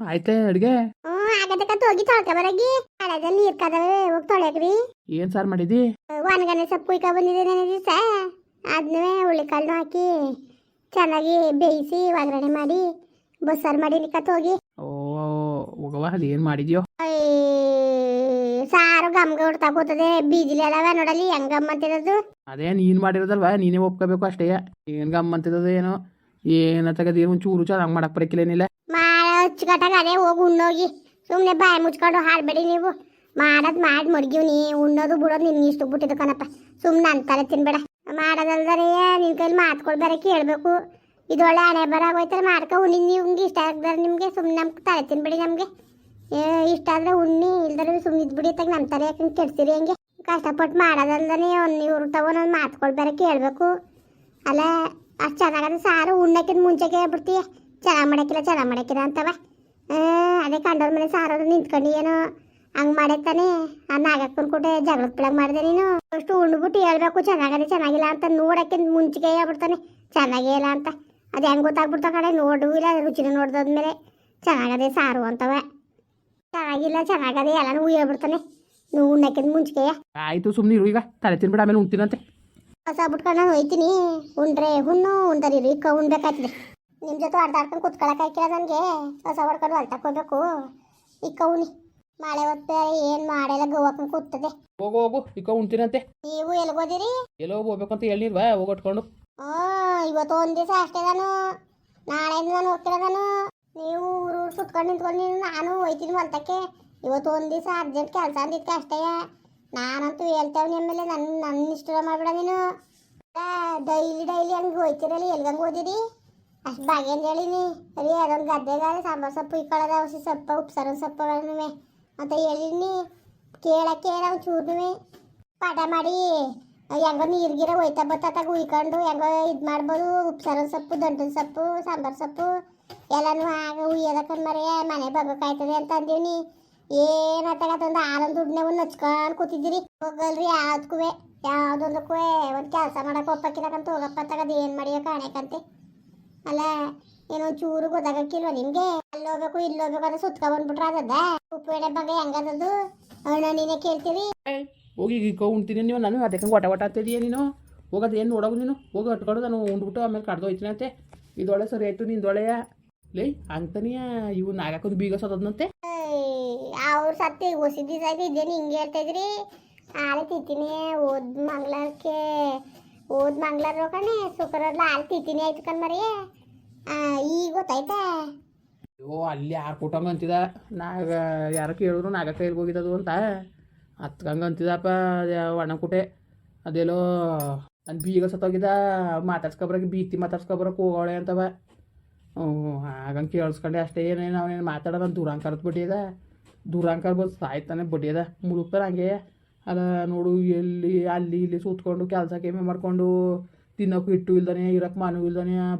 ಆಯ್ತೆ ಅಡ್ಗೆ? ಹ್ಮ್ ಆಗದಕ್ಕ ಹೋಗಿ ತೊಳ್ಕ ಬರಗಿ. ಹಳದಲ್ಲಿ ನೀರ್ ಕದವೆ ಹೋಗಿ ತೊಳೆಯಕ್ರಿ. ಏನ್ ಸಾರು ಮಾಡಿದಿ? ಒಣಗನೆ ಸೊಪ್ಪು ಕುಯ್ಕ ಬಂದಿದೆ ದಿವಸ. ಅದನ್ನೇ ಹುಳ್ಳಿಕಾಳು ಹಾಕಿ ಚೆನ್ನಾಗಿ ಬೇಯಿಸಿ ಒಗ್ಗರಣೆ ಮಾಡಿ ಬಸ್ಸಾರು ಮಾಡಿ ನಿಕ್ಕತ್ ಹೋಗಿ. ಓ ಹೋಗವ ಏನ್ ಮಾಡಿದ್ಯೋ? ಸಾರು ಗಮ್ ಹೊಡ್ತಾ ಕೂತದೆ. ಬೀಜಲಿ ಅದಾವ ನೋಡಲಿ ಹೆಂಗ್ ಗಮ್ ಅಂತಿರೋದು? ಅದೇ ನೀನ್ ಮಾಡಿರೋದಲ್ವ ನೀನೇ ಒಪ್ಕೋಬೇಕು ಅಷ್ಟೇ. ಏನ್ ಗಮ್ ಗಮ್ಮಂತಿದ್ದದು ಏನೋ? ಏನ ತಗದೇನು ಏನು ಚೂರು ಚೆನ್ನಾಗಿ ಮಾಡಕ್ ಬರಕಿಲ್ಲ ಏನಿಲ್ಲ? ಅಚ್ಚುಕಟ್ಟಾಗ ಅದೇ ಹೋಗಿ ಉಣ್ಣೋಗಿ ಸುಮ್ಮನೆ ಬಾಯಿ ಮುಚ್ಕೊಂಡು ಹಾಡ್ಬೇಡಿ ನೀವು. ಮಾಡೋದು ಮಾಡಿ ಮಡ್ಗಿವ್ ನೀ. ಉಣ್ಣೋದು ಬಿಡೋದು ನಿನ್ಗೆ ಇಷ್ಟು ಬಿಟ್ಟಿದ್ದು ಕಣಪ್ಪ. ಸುಮ್ಮನೆ ಅಂತಾರೆ ತಿನ್ಬೇಡ. ಮಾಡೋದಲ್ದರೆ ನಿನ್ನ ಕೈಲಿ ಮಾತ್ಕೊಳ್ಬೇರೆ ಕೇಳಬೇಕು. ಇದೊಳ್ಳೆ ಹಣೆ ಬರಾಗೋಯ್ತಾರೆ ಮಾಡ್ಕೊ ಉಣ್ಣಿ. ನಿಮ್ಗೆ ಇಷ್ಟ ಆಗ್ದಾರೆ ನಿಮಗೆ ಸುಮ್ಮನೆ ನಮ್ಗೆ ತಲೆ ತಿನ್ಬೇಡಿ ನಮಗೆ. ಇಷ್ಟ ಆದರೆ ಉಣ್ಣಿ ಇಲ್ದರೆ ಸುಮ್ಮನೆ ಇದ್ಬಿಡಿ ತಗ ನಮ್ಮ ತಲೆ ಕೆಡ್ಸಿರಿ ಹಂಗೆ. ಕಷ್ಟಪಟ್ಟು ಮಾಡೋದಲ್ದೇ ಒಂದು ಇವ್ರು ತಗೊಂಡು ಮಾತ್ಕೊಳ್ಬೇರೆ ಕೇಳಬೇಕು. ಅಲ್ಲ ಅಷ್ಟು ಚೆನ್ನಾಗದ ಸಾರು ಉಣ್ಣಕ್ಕಿಂತ ಮುಂಚೆ ಕೇಳ್ಬಿಡ್ತೀಯ ಚೆನ್ನಾಗಿ ಮಾಡಕ್ಕಿಲ್ಲ ಚೆನ್ನಾಗಿ ಮಾಡಕ್ಕಿಲ್ಲ ಅಂತವ. ಅದೇ ಕಂಡವ್ರ ಮನೆ ಸಾರೋದು ನಿಂತ್ಕೊಂಡು ಏನೋ ಹಂಗೆ ಮಾಡೈತಾನೆ ಆ ನಾಗಕ್ಕನ ಕೊಟ್ಟೆ ಜಗಳದ ಬಿಡಂಗ್ ಮಾಡಿದೆ ನೀನು. ಅಷ್ಟು ಉಂಡ್ಬಿಟ್ಟು ಹೇಳ್ಬೇಕು ಚೆನ್ನಾಗದೆ ಚೆನ್ನಾಗಿಲ್ಲ ಅಂತ ನೋಡಕ್ಕಿಂತ ಮುಂಚೆಗೆ ಹೇಳ್ಬಿಡ್ತಾನೆ. ಚೆನ್ನಾಗೇ ಇಲ್ಲ ಅಂತ. ಅದು ಹೆಂಗೆ ಗೊತ್ತಾಗ್ಬಿಡ್ತಾವ ಕಡೆ ನೋಡು ಇಲ್ಲ ರುಚಿನ ನೋಡ್ದಾದ್ಮೇಲೆ ಚೆನ್ನಾಗದೆ ಸಾರು ಅಂತವ. ಚೆನ್ನಾಗಿಲ್ಲ ಚೆನ್ನಾಗದೆ ಎಲ್ಲನೂ ಹೇಳ್ಬಿಡ್ತಾನೆ. ನೀವು ಉಣ್ಣಕ್ಕಿಂತ ಮುಂಚೆಗೆ. ಆಯಿತು ಸುಮ್ಮನೆ ಇರು ಈಗ ತಲೆ ತಿನ್ಬಿಡ ಆಮೇಲೆ ಉಣ್ತೀನಂತೆ ಹೊಸ ಬಿಟ್ಕೊಂಡು ನಾನು ಹೋಯ್ತೀನಿ ಉಂಡ್ರೆ ಹುಣ್ಣು ಉಂಡರಿ ಇಕ್ಕ ಉಣ್ಬೇಕಾಯ್ತದೆ ನಿಮ್ಮ ಜೊತೆ ಆಡ್ದಾಡ್ಕೊಂಡು ಕುತ್ಕೊಳಕ್ ಹಾಕಿಲ್ಲ ನನಗೆ ಹೊಸ ಹೊಡ್ಕೊಂಡು ಹೊಲ್ಟಕ್ಕೆ ಹೋಗ್ಬೇಕು. ಈ ಕೌನಿ. ಮಳೆ ಹೊತ್ತು ಏನು ಮಾಡೆಲ್ಲ ಗೋವಾಕೊಂಡು ಕೂತದೆ. ಹೋಗು ಹೋಗು ಈಗ ಉಣ್ತೀನಂತೆ ನೀವು ಎಲ್ಗೋದಿರಿ ಎಲ್ಲೋ ಹೋಗ್ಬೇಕಂತ ಹೇಳಿಲ್ವಾ ಹೋಗಟ್ಕೊಂಡು ಹಾ ಇವತ್ತು ಒಂದ್ ದಿವಸ ಅಷ್ಟೇ ನಾನು. ನಾಳೆ ನಾನು ಹೋಗ್ತಿಲ್ಲ ನಾನು. ನೀವು ಊರು ಊರು ಸುತ್ಕೊಂಡು ನಿಂತ್ಕೊಂಡು ನೀನು ನಾನು ಹೋಯ್ತೀನಿ ಹೊಲ್ತಕ್ಕೆ. ಇವತ್ತು ಒಂದು ದಿವಸ ಅರ್ಜೆಂಟ್ ಕೆಲಸ ಅಂದಿದ್ಕೆ ಅಷ್ಟೇ. ನಾನಂತೂ ಹೇಳ್ತೇವೆ ನಿಮ್ಮ ಮೇಲೆ ನನ್ನ ನನ್ನ ಇಷ್ಟ ಮಾಡ್ಬಿಡ ನೀನು. ಡೈಲಿ ಡೈಲಿ ಹಂಗೆ ಎಲ್ಲಿ ಎಲ್ಗಂಗೆ ಓದಿರಿ ಅಷ್ಟು ಬಾಗಿ ಅಂತ ಹೇಳಿನಿ ರೀ ಅದೊಂದು ಗದ್ದೆಗಾರೆ ಸಾಂಬಾರು ಸೊಪ್ಪು ಇಕ್ಕೊಳ್ಳೋದ ಹಸಿ ಸೊಪ್ಪು ಉಪ್ಸಾರ ಸೊಪ್ಪು ಅವೆಲ್ಲನೂ ಅಂತ ಹೇಳಿನಿ ಕೇಳಕ್ಕೆ ನಾವು ಚೂರ್ನುವೆ. ಪಾಠ ಮಾಡಿ. ಹೆಂಗೋ ನೀರ್ಗಿರ ಹೋಯ್ತಾ ಬತ್ತಾಗ ಉಯ್ಕೊಂಡು, ಹೆಂಗೋ ಇದು ಮಾಡ್ಬೋದು ಉಪ್ಸಾರ ಸೊಪ್ಪು ದಂಟಿನ ಸೊಪ್ಪು, ಸಾಂಬಾರು ಸೊಪ್ಪು. ಎಲ್ಲನೂ ಆಗ ಉಯ್ಯೋದಕ್ಕೆ ಮರೆಯ ಮನೆ ಬರ್ಬೇಕಾಯ್ತದೆ ಅಂತ ಅಂದೀವಿ ಅದೊಂದು ಆರೊಂದು ದುಡ್ಡನ್ನೇ ಒಂದು ನಚ್ಕೊಂಡು ಕೂತಿದ್ದೀರಿ. ಹೋಗಲ್ರಿ ಯಾವ್ದಕ್ಕೂ ಯಾವುದೊಂದಕ್ಕೂ ಒಂದು ಕೆಲಸ ಮಾಡಕ್ಕೆ ಒಪ್ಪಕ್ಕಿಲ್ಲಕಂತ ಹೋಗಪ್ಪ ತಗದು ಏನು ಮಾಡಿಯೋ ಕಾಣಕಂತೆ. ಅಲ್ಲ ಏನೋ ಚೂರು ಗೊತ್ತಾಗಕ್ಕಿಲ್ವ ನಿಮ್ಗೆ? ಅಲ್ಲಿ ಹೋಗ್ಬೇಕು ಇಲ್ಲಿ ಹೋಗ್ಬೇಕು ಅಂತ ಸುತ್ತ ಬಂದ್ಬಿಟ್ರೆ ಅದದ ಉಪ್ಪು ಬಗ್ಗೆ ಹೆಂಗದದು ಅಣ್ಣ ನೀನೇ ಕೇಳ್ತೀವಿ ಹೋಗಿ ಈಗ ಉಣ್ತೀನಿ ನೀವು ನಾನು ಅದಕ್ಕೆ ಒಟ ಒಟ ಅಂತಿದೀಯ ನೀನು? ಹೋಗೋದು ಏನು ನೋಡೋದು ನೀನು? ಹೋಗಿ ಹಟ್ಕೊಂಡು ನಾನು ಉಂಡ್ಬಿಟ್ಟು ಆಮೇಲೆ ಕಡ್ದು ಹೋಯ್ತೀನಂತೆ ಇದೊಳೆ ಸರಿ ಆಯ್ತು ನಿಂದೊಳೆಯ? ಲೈ ಅಂತಾನೆಯ ಇವು ನಾಗಾಕೊಂದು ಬೀಗ ಸದದಂತೆ ಅವ್ರು ಸತ್ತಿ ಹೊಸ ದಿವಸ ಆಯ್ತು ಇದೇನು ಹಿಂಗೆ ಹೇಳ್ತಾ ಇದ್ರಿ. ಹಾಲು ತಿಂತೀನಿ ಓದ್ ಮಂಗ್ಳಾರಕ್ಕೆ. ಓದ್ ಮಂಗ್ಳಾರ ಹೋಗಣೆ ಶುಕ್ರವಾರ ಅಲ್ಲಿ ತಿಂತೀನಿ ಆಯ್ತು ಕಣ್ಮರಿ ಈಗ ಗೊತ್ತಾಯ್ತಾ? ಅಯ್ಯೋ, ಅಲ್ಲಿ ಯಾರು ಕೂಟಂಗ ಅಂತಿದ? ನಾಗ ಯಾರು ಕೇಳಿದ್ರು, ನಾಗ ಕೈಲಿ ಹೋಗಿದ್ದದು ಅಂತ. ಹತ್ಕಂಗೆ ಅಂತಿದಪ್ಪ ಒಣ ಕುಟೆ ಅದೇಲೋ ಬೀಗ ಸತ್ತೋಗಿದ್ದ ಮಾತಾಡ್ಸ್ಕೊಬ್ರಾಗ ಬೀತಿ ಮಾತಾಡ್ಸ್ಕೊಬ್ರಕ್ಕೆ ಹೋಗೋಳೆ ಅಂತವ. ಹ್ಞೂ ಹಾಗಂಗೆ ಕೇಳಿಸ್ಕೊಂಡೆ ಅಷ್ಟೇ, ಏನೇನು ಅವನೇನು ಮಾತಾಡೋದು ದೂರಾಂಕರದ ಬಡ್ಡಿ ಅದ. ದೂರಾಂಕರ ಬಂದು ಸಾಯ್ತಾನೆ ಬಡ್ಡಿ ಅದ. ಮುಳುಗ್ತಾರೆ ಹಂಗೆ. ಅದ ನೋಡು ಎಲ್ಲಿ ಅಲ್ಲಿ ಇಲ್ಲಿ ಸುತ್ಕೊಂಡು ಕೆಲಸ ಕೇಮೆ ಮಾಡ್ಕೊಂಡು ತಿನ್ನೋಕೆ ಹಿಟ್ಟು ಇಲ್ದಾನೆ ಇರೋಕೆ ಮನೂ ಇಲ್ದಾನೆ ಆ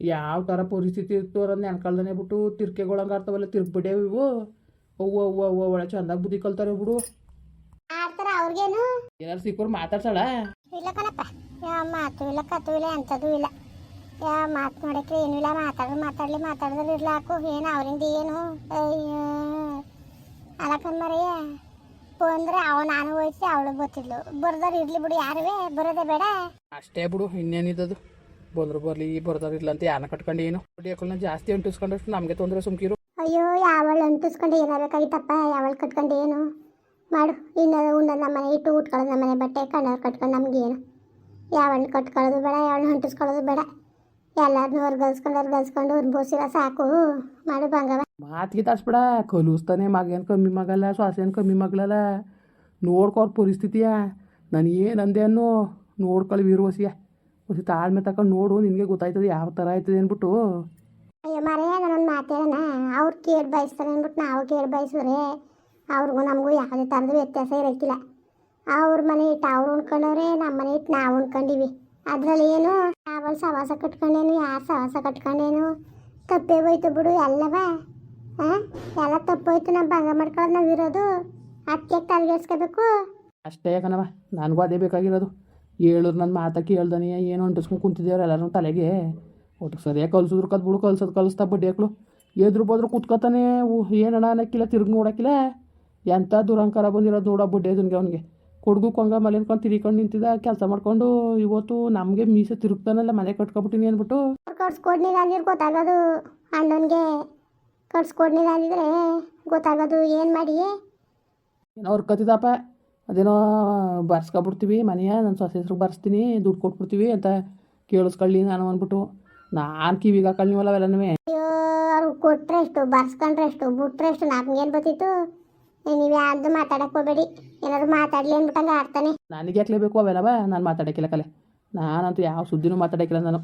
ಯಾವ ಥರ ಪರಿಸ್ಥಿತಿ ಇತ್ತು ಅನ್ನೋದು ನೆನ್ಕಳ್ದಾನೆ ಬಿಟ್ಟು ತಿರ್ಕೆಗಳಂಗೆ ಆಡ್ತಾವಲ್ಲ ತಿರ್ಗ್ಬಿಟ್ಟೆ ಇವು? ಅವ್ವ ಅವ್ವ ಅವ್ವ ಒಳ್ಳೆ ಚಂದಾಗಿ ಬುದ್ಧಿ ಕಲ್ತಾರೆ ಬಿಡು. ಏನಾರು ಸಿಕ್ಕೋರು ಮಾತಾಡ್ಸಳ ಇಲ್ಲ ಕಣಪ್ಪ ಯಾವ ಮಾತು ಇಲ್ಲ ಕತ್ತು ಇಲ್ಲ ಎಂಥದ್ದು ಇಲ್ಲ. ಯಾವ ಮಾತು ನೋಡಕ್ಕೆ ಏನೂ ಇಲ್ಲ ಮಾತಾಡ್ರಿ ಮಾತಾಡ್ಲಿ ಮಾತಾಡಿದ್ರೆ ಇರ್ಲಾಕು ಏನು ಅವರಿಂದ ಏನು? ಅಯ್ಯೋ. ಅಲಕನ್ಮರಯ್ಯ ಅಂದ್ರೆ ಅವ ನಾನು ಹೋಯ್ತು ಅವಳು ಗೊತ್ತಿದ್ಲು. ಬರ್ದವ್ರು ಇರ್ಲಿ ಬಿಡು ಯಾರುವೆ ಬರೋದೇ ಬೇಡ. ಅಷ್ಟೇ ಬಿಡು ಇನ್ನೇನಿದ್ದದು ಬಂದ್ರು ಬರ್ಲಿ ಬರ್ದವ್ರು ಇಲ್ಲ ಅಂತ ಯಾರನ್ನ ಕಟ್ಕೊಂಡು ಏನು? ಬಡ್ಡಿ ಜಾಸ್ತಿ ಅಂಟಿಸ್ಕೊಂಡಷ್ಟು ನಮಗೆ ತೊಂದರೆ ಸುಮ್ಕಿರು. ಅಯ್ಯೋ ಯಾವಳು ಅಂಟಿಸ್ಕೊಂಡು ಏನಾಗಬೇಕಾಗಿತ್ತಪ್ಪ ಯಾವಳು ಕಟ್ಕೊಂಡು ಏನು? ಮಾಡು ಇನ್ನು ನಮ್ಮ ನಮ್ಮನೆ ಇಟ್ಟು ಉಟ್ಕೊಳ್ಳೋದು ನಮ್ಮನೆ ಬಟ್ಟೆ ಕಣ್ಣವ್ರು ಕಟ್ಕೊಂಡು ನಮಗೇನು ಯಾವಳು ಕಟ್ಕೊಳ್ಳೋದು ಬೇಡ ಯಾವಳು ಅಂಟಿಸ್ಕೊಳ್ಳೋದು ಬೇಡ. ಎಲ್ಲರನ್ನೂ ಹೊರ್ಗಲ್ಸ್ಕೊಂಡು ಹೊರ್ಗಲ್ಸ್ಕೊಂಡು ಬೋಸಿರ ಸಾಕು. ಮಾಡು ಬಂಗವ ಮಾತಿಗೆ ತರ್ಸ್ಬೇಡ ಕಲಿಸ್ತಾನೆ ಮಗ ಏನು ಕಮ್ಮಿ ಮಗಲ್ಲ ಶ್ವಾಸ ಏನು ಕಮ್ಮಿ ಮಗಳಲ್ಲ. ನೋಡ್ಕೋ ಪರಿಸ್ಥಿತಿಯ. ನಾನು ಏನಂದೆ ಅನ್ನೋ ನೋಡ್ಕೊಳ್ಳಿ ವೀರ್ವಸಿಯ ತಾಳ್ಮೆ ತಕೊಂಡು ನೋಡು ನಿನಗೆ ಗೊತ್ತಾಯ್ತದೆ ಯಾವ ಥರ ಆಯ್ತದೆ ಅಂದ್ಬಿಟ್ಟು. ಅಯ್ಯೋ ಮರೆಯ ನಾನೊಂದು ಮಾತೇಳೋಣ ಅವ್ರು ಕೇಳಿ ಬಯಸ್ತಾರೆ ಅಂದ್ಬಿಟ್ಟು ನಾವು ಕೇಳಿ ಬಯಸಿದ್ರೆ ಅವ್ರಿಗೂ ನಮಗೂ ಯಾವುದೇ ಥರದ ವ್ಯತ್ಯಾಸ ಇರೋಕ್ಕಿಲ್ಲ. ಅವ್ರ ಮನೆ ಇಟ್ಟು ಅವ್ರು ಉಣ್ಕೊಂಡವ್ರೆ ನಮ್ಮ ಮನೆ ಇಟ್ಟು ನಾವು ಉಣ್ಕೊಂಡಿವಿ. ಅದರಲ್ಲಿ ಏನು ಯಾವ ಸವಾಸ ಕಟ್ಕೊಂಡೇನು ಯಾರು ಸವಾಸ ಕಟ್ಕೊಂಡೇನು? ತಪ್ಪೇ ಹೋಯ್ತು ಬಿಡು, ಎಲ್ಲವ? ಎಲ್ಲ ತಪ್ಪೋಯ್ತು ನಮ್ಮ ಭಂಗ ಮಾಡ್ಕೊಳ್ಳೋದು ನಾವು ಇರೋದು. ಅದಕ್ಕೆ ತಲೆಗೆಡ್ಸ್ಕೋಬೇಕು ಅಷ್ಟೇ ಕಣವ ನನಗೂ ಅದೇ ಬೇಕಾಗಿರೋದು. ಹೇಳಿದ್ರು ನನ್ನ ಮಾತ ಕೇಳ್ದಾನೆ, ಏನು ಅಂಟಿಸ್ಕೊಂಡು ಕುಂತಿದ್ದೇವ್ರು ಎಲ್ಲರೂ ತಲೆಗೆ. ಒಟ್ಟು ಸರಿಯಾಗಿ ಕಲ್ಸಿದ್ರು ಕದ್ ಬಿಡು, ಕಲ್ಸೋದು ಕಲಿಸ್ತಾ ಬಡ್ಡಿ ಹಾಕ್ಳು ಎದ್ರು ಬದ್ರು ಕುತ್ಕೋತಾನೆ ಏನಣ್ಣ ಅನ್ನಕ್ಕಿಲ್ಲ, ತಿರುಗಿ ನೋಡಕ್ಕಿಲ್ಲ. ಎಂಥ ದುರಂಕಾರ ಬಂದಿರೋದು ನೋಡ ಅದನ್ಗೆ ಅವನಿಗೆ. ಕೊಡ್ಗು ಕೊಂಗ ಮಲೆನ್ಕೊಂಡು ತಿರ್ಕೊಂಡು ನಿಂತಿದ್ದ ಕೆಲಸ ಮಾಡ್ಕೊಂಡು ಇವತ್ತು ನಮಗೆ ಮೀಸೆ ತಿರುಗ್ತಾನಲ್ಲ ಮನೆ ಕಟ್ಕೊಬಿಟ್ಟಿನಿ ಅಂದ್ಬಿಟ್ಟು. ಕಟ್ಸ್ಕೊಡ್ನಿಲ್ಲ ಅಂದಿದ್ರೆ ಗೊತ್ತಾಗೋದು ಅಣ್ಣನಿಗೆ ಕಟ್ಸ್ಕೊಡ್ನಿಲ್ಲ ಅಂದಿದ್ರೆ ಗೊತ್ತಾಗೋದು ಏನು ಮಾಡಿ? ಏನೋ ಕತ್ತಿದಪ್ಪ ಅದೇನೋ ಬರ್ಸ್ಕೊಬಿಡ್ತೀವಿ ಮನೆಯ ನನ್ನ ಸೊಸೆ ಹೆಸ್ರಿಗೆ ಬರ್ಸ್ತೀನಿ ದುಡ್ಡು ಕೊಟ್ಬಿಡ್ತೀವಿ ಅಂತ ಕೇಳಿಸ್ಕೊಳ್ಳಿ ನಾನು ಅಂದ್ಬಿಟ್ಟು. ನಾನು ಕಿವಿಗೆ ಹಾಕೊಳ್ಳಿವಲ್ಲ ಅವೆಲ್ಲನೂ. ಅಯ್ಯೋ ಅವ್ರು ಕೊಟ್ರೆ ಎಷ್ಟು ಬರ್ಸ್ಕೊಂಡ್ರೆ ಎಷ್ಟು ಬಿಟ್ರೆ ಎಷ್ಟು ನಮ್ಗೇನು ಗೊತ್ತಿತ್ತು? ನೀವು ಯಾರ್ದು ಮಾತಾಡಕ್ಕೆ ಹೋಗ್ಬೇಡಿ. ಏನಾದ್ರು ಮಾತಾಡ್ಲಿ ಅಂದ್ಬಿಟ್ಟಂಗೆ ಆಡ್ತಾನೆ. ನನಗೆ ಯಾಕ್ಲೇಬೇಕು ಅವೆಲ್ಲವ ನಾನು ಮಾತಾಡೋಕ್ಕಿಲ್ಲ ಕಲೆ. ನಾನಂತೂ ಯಾವ ಸುದ್ದಿನೂ ಮಾತಾಡೋಕ್ಕಿಲ್ಲ ನಾನು.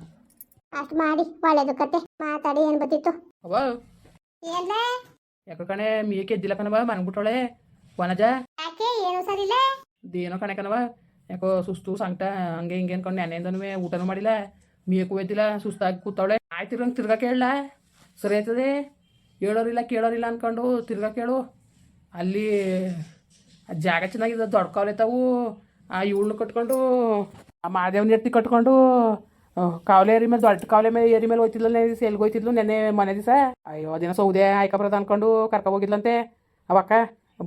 ಅಷ್ಟು ಮಾಡಿ ಒಳ್ಳೇದು ಕತೆ. ಮಾತಾಡಿ ಏನು ಬತ್ತಿತ್ತು ಅವ ಏನ್ಲೇ? ಯಾಕೋ ಕಣೆ ಮೇಕೆ ಎದ್ದಿಲ್ಲ ಕಣವ ಮನ್ಬಿಟ್ಟವಳೆ ವನಜ? ಯಾಕೆ? ಏನು ಸರಿಲ್ಲ ಇದೇನೋ ಕಣೆ ಕಣವ ಯಾಕೋ ಸುಸ್ತು ಸಂಕಟ ಹಂಗೆ ಹಿಂಗೆ ಅನ್ಕೊಂಡು ನೆನೆಯಿಂದನೂ ಊಟನೂ ಮಾಡಿಲ್ಲ. ಮೇಕು ಎದ್ದಿಲ್ಲ ಸುಸ್ತಾಗಿ ಕೂತವಳೆ. ಆಯ್ತಿರಂಗ ತಿರ್ಗಾ ಕೇಳಲ್ಲ ಸರಿ ಆಯ್ತದೆ? ಹೇಳೋರಿಲ್ಲ ಕೇಳೋರಿಲ್ಲ ಅನ್ಕೊಂಡು ತಿರ್ಗಾ ಕೇಳು. ಅಲ್ಲಿ ಜಾಗ ಚೆನ್ನಾಗಿದೆ, ದೊಡ್ಡ ಕಾವಲ್ ತಾವು ಆ ಇವಳನ್ನ ಕಟ್ಕೊಂಡು, ಆ ಮಾದೇವನ ಎತ್ತಿ ಕಟ್ಕೊಂಡು ಕಾವಲೆ ಏರಿ ಮೇಲೆ, ದೊಡ್ಡ ಕಾವಲೆ ಮೇಲೆ ಏರಿ ಮೇಲೆ ಹೋಯ್ತಿದ್ಲು, ನೆನೆ ಸೇಲ್ಗೆ ಹೋಯ್ತಿದ್ಲು ನೆನ್ನೆ ಮನೆ ದಿವಸ. ಅಯ್ಯೋ, ದಿನ ಸೌದೆ ಆಯ್ಕಬ್ರದ ಅನ್ಕೊಂಡು ಕರ್ಕೊ ಹೋಗಿದ್ಲಂತೆ. ಅವಕ್ಕ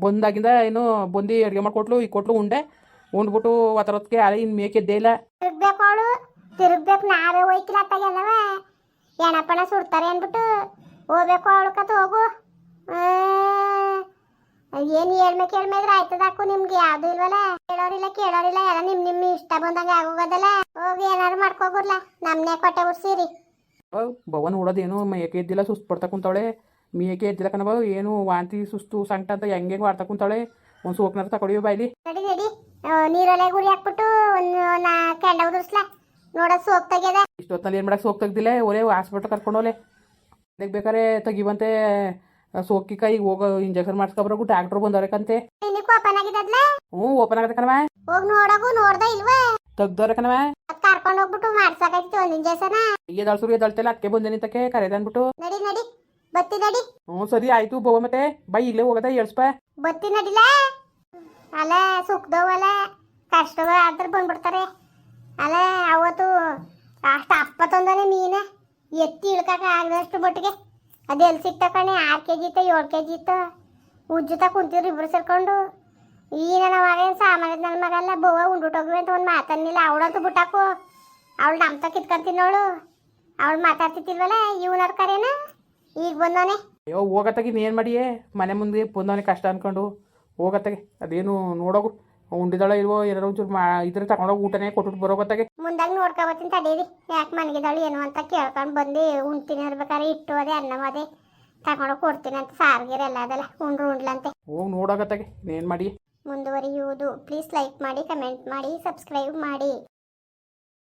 ಬಂದಾಗಿಂದ ಏನು ಬಂದು ಅಡುಗೆ ಮಾಡಿಕೊಟ್ಲು ಈಗ ಕೊಟ್ಲು ಉಂಡೆ. ಉಂಡ್ಬಿಟ್ಟು ಒತ್ತರೊತ್ತಿಗೆ ಅಲೆ ಇನ್ನು ಮೇಕೆದ್ದೇ ಇಲ್ಲ. ತಿರುಗ್ಬೇಕು ತಿರುಗ್ಬೇಕು ನಾವೇ ಹೋಯ್ತಿಲ್ಲ ಎಣಪಣ ಸುಡ್ತಾರೆ ಅಂದ್ಬಿಟ್ಟು ಹೋಗ್ಬೇಕು ಅವಳು ಕತ್ ಹೋಗು. ಏನು ಹೇಳ್ಮೆ ಕೇಳ್ಮೆ ಆಯ್ತದ ಆಯ್ತದಾಕು ನಿಮ್ಗೆ ಯಾವ್ದು ಇಲ್ವಲ್ಲ? ಕೇಳೋರಿಲ್ಲ ಕೇಳೋರಿಲ್ಲ ಎಲ್ಲ ನಿಮ್ ನಿಮ್ ಇಷ್ಟ ಬಂದಂಗೆ ಆಗೋಗೋದಲ್ಲ? ಹೋಗಿ ಏನಾರು ಮಾಡ್ಕೋಗುರ್ಲ ನಮ್ನೆ ಕೊಟ್ಟೆ ಉಡ್ಸಿರಿ. ಬವ ನೋಡೋದೇನು ಮೇಕೆ ಇದ್ದಿಲ್ಲ ಸುಸ್ತು ಪಡ್ತಾ ಕುಂತಾಳೆ ಮೇಕೆ ಇದ್ದಿಲ್ಲ ಕಣವ ಏನು ವಾಂತಿ ಸುಸ್ತು ಸಂಕಟ ಅಂತ ಹೆಂಗೆ ಮಾಡ್ತಾ ಕುಂತವಳೆ. ಒಂದು ಸೋಪ್ನಾರ ತಗೊಡಿಯೋ ಬಾಯ್ಲಿ. ನಡಿ ನಡಿ. ನೀರೊಲೆ ಗುರಿ ಹಾಕ್ಬಿಟ್ಟು ಒಂದು ನಾ ಕೆಂಡ ಉದುರ್ಸ್ಲ. ನೋಡ ಸೋಪ್ ತೆಗೆದ. ಇಷ್ಟೊತ್ತಲ್ಲಿ ಏನು ಮಾಡಕ್ಕೆ ಸೋಪ್ ತೆಗ್ದಿಲ್ಲ ಒರೇ ಹಾಸ್ಪಿಟ್ಲ್ ಕರ್ಕೊಂಡೋಲೆ ಅದಕ್ಕೆ ಬೇಕಾರೆ ತೆಗಿವಂತೆ ಸೋಕಿ ಕೈ ಹೋಗೋ ಇಂಜೆಕ್ಷನ್ ಮಾಡಿಸ್ಕೊಬರೋಕು ಡಾಕ್ಟ್ರು ಬಂದವ್ರೆ ಕಂತೆ ನಿನಗೆ ಓಪನ್ ಆಗಿದ್ದದ್ಲ? ಹ್ಞೂ ಓಪನ್ ಆಗತ್ತೆ ಕಣವ ಹೋಗಿ ನೋಡಗು ನೋಡ್ದ ಇಲ್ವಾ? ತೆಗ್ದವ್ರೆ ಕಣವ ಕರ್ಕೊಂಡು ಹೋಗ್ಬಿಟ್ಟು ಮಾಡ್ಸಕೈತಿ ಒಂದು ಇಂಜೆಕ್ಷನ್ ಎದಳ್ಸೂರು ಎದಳ್ತಿಲ್ಲ ಅದಕ್ಕೆ ಬಂದೆ ನಿಂತಕ್ಕೆ ಕರೆದ ಅಂದ್ಬಿಟ್ಟು. ನಡಿ ನಡಿ ಬತ್ತಿ ನಡಿ. ಹ್ಞೂ ಸರಿ ಆಯ್ತು ಬೋವ ಮತ್ತೆ. ಬೈ ಇಲ್ಲೇ ಹೋಗದ ಎಳ್ಸ್ಪ ಬತ್ತಿ ನಡಿಲ? ಅಲ್ಲ ಸುಖದವಲ್ಲ ಕಷ್ಟವ ಆದ್ರೆ ಬಂದ್ಬಿಡ್ತಾರೆ. ಅಲ್ಲ ಅವತ್ತು ಅಷ್ಟು ಅಪ್ಪ ತಂದಾನೆ ಮೀನ. ಎತ್ತಿ ಇಳ್ಕಕ ಆಗದಷ್ಟು ಬಟ್ಟಿಗೆ ಅದು ಎಲ್ಲಿ ಸಿಕ್ತ ಕಣೆ? ಆರು ಕೆ ಜಿ ಇತ್ತು, ಏಳು ಕೆ ಜಿ ಇತ್ತು. ಉಜ್ಜುತ್ತಾ ಕುಂತಿದ್ರು ಇಬ್ರು ಸೇರ್ಕೊಂಡು. ಈ ನನ್ನ ಮಗೇನು ಸಾಮಾನ್ಯ ನನ್ನ ಮಗಲ್ಲ ಬೋವ ಬವ್ವ ಉಂಡ್ಬಿಟ್ಟೋಗ್ವಿ ಅಂತ ಒಂದು ಮಾತನ್ನಿಲ್ಲ. ಅವಳಂತೂ ಬಿಟ್ಟಾಕು ಅವಳು ನಮ್ತ ಕಿತ್ಕೊಂತಿನ್ನೋಳು. ಅವಳು ಮಾತಾಡ್ತಿತ್ತಿಲ್ವಲ್ಲ ಇವನವ್ರ ಕರೇನ? ಈಗ ಬಂದವನೆ. ಅಯ್ಯೋ, ಹೋಗತ್ತಾಗಿ ಏನು ಮಾಡಿಯೇ? ಮನೆ ಮುಂದೆ ಬಂದವನೇ ಕಷ್ಟ ಅನ್ಕೊಂಡು. ಹೋಗತ್ತಾಗೆ, ಅದೇನು ನೋಡೋಗು. ಉಂಡಿದಾಳ ಇಲ್ವೋ, ಏನಾರು ಒಂಚೂರು ಮಾ ಇದ್ರೆ ತಗೊಂಡೋಗಿ ಊಟನೇ ಕೊಟ್ಬಿಟ್ಟು ಬರೋಗತ್ತಾಗೆ ಮುಂದಾಗ ನೋಡ್ಕೊಬತ್ತೀನಿ ತಡೀರಿ ಯಾಕೆ ಮನೆಗಿದ್ದಾಳು ಏನು ಅಂತ ಕೇಳ್ಕೊಂಡು ಬಂದು ಉಣ್ತೀನಿ ಇರ್ಬೇಕಾದ್ರೆ ಇಟ್ಟು ಅದೇ ಅನ್ನ ಅದೇ ತಗೊಂಡೋಗಿ ಕೊಡ್ತೀನಿ ಅಂತ ಸಾರ್ಗಿರ ಎಲ್ಲ ಅದೆಲ್ಲ ಉಂಡ್ರು ಉಂಡ್ಲಂತೆ. ಹೋಗಿ ನೋಡೋಗತ್ತಾಗೆ ಏನು ಮಾಡಿ? ಮುಂದುವರಿಯುವುದು. ಪ್ಲೀಸ್ ಲೈಕ್ ಮಾಡಿ ಕಮೆಂಟ್ ಮಾಡಿ ಸಬ್ಸ್ಕ್ರೈಬ್ ಮಾಡಿ.